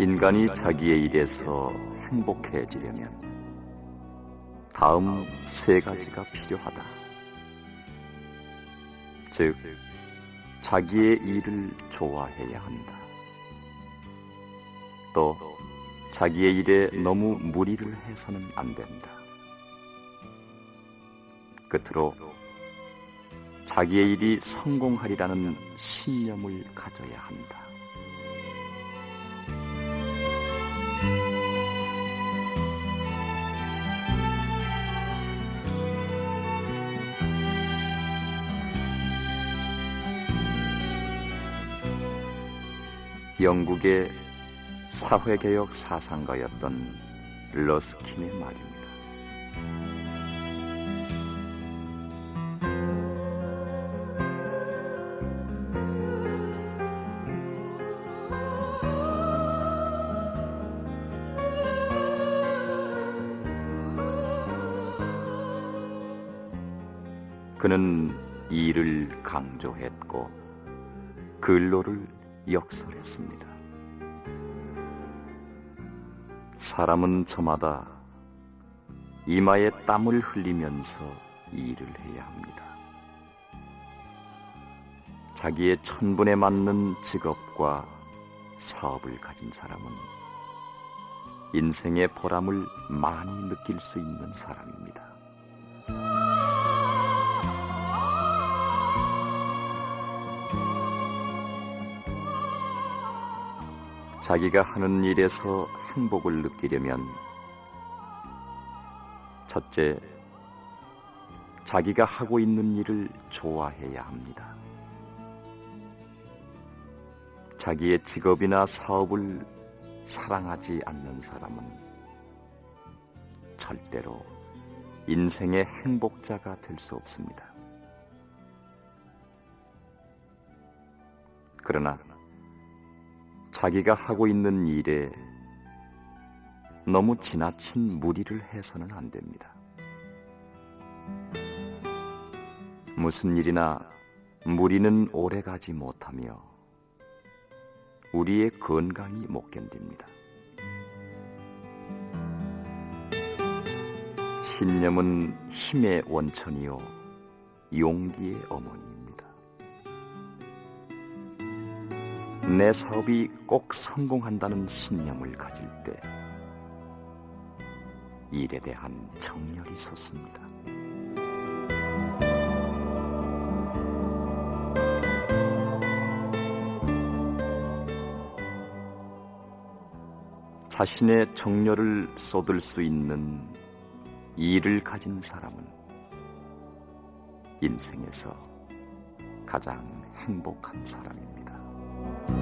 인간이 자기의 일에서 행복해지려면 다음 세 가지가 필요하다. 즉, 자기의 일을 좋아해야 한다. 또, 자기의 일에 너무 무리를 해서는 안 된다. 끝으로, 자기의 일이 성공하리라는 신념을 가져야 한다. 영국의 사회개혁 사상가였던 러스킨의 말입니다. 그는 일을 강조했고 근로를 역설했습니다. 사람은 저마다 이마에 땀을 흘리면서 일을 해야 합니다. 자기의 천분에 맞는 직업과 사업을 가진 사람은 인생의 보람을 많이 느낄 수 있는 사람입니다. 자기가 하는 일에서 행복을 느끼려면 첫째, 자기가 하고 있는 일을 좋아해야 합니다. 자기의 직업이나 사업을 사랑하지 않는 사람은 절대로 인생의 행복자가 될 수 없습니다. 그러나 자기가 하고 있는 일에 너무 지나친 무리를 해서는 안 됩니다. 무슨 일이나 무리는 오래 가지 못하며 우리의 건강이 못 견딥니다. 신념은 힘의 원천이요 용기의 어머니입니다. 내 사업이 꼭 성공한다는 신념을 가질 때 일에 대한 정열이 솟습니다. 자신의 정열을 쏟을 수 있는 일을 가진 사람은 인생에서 가장 행복한 사람입니다. thank you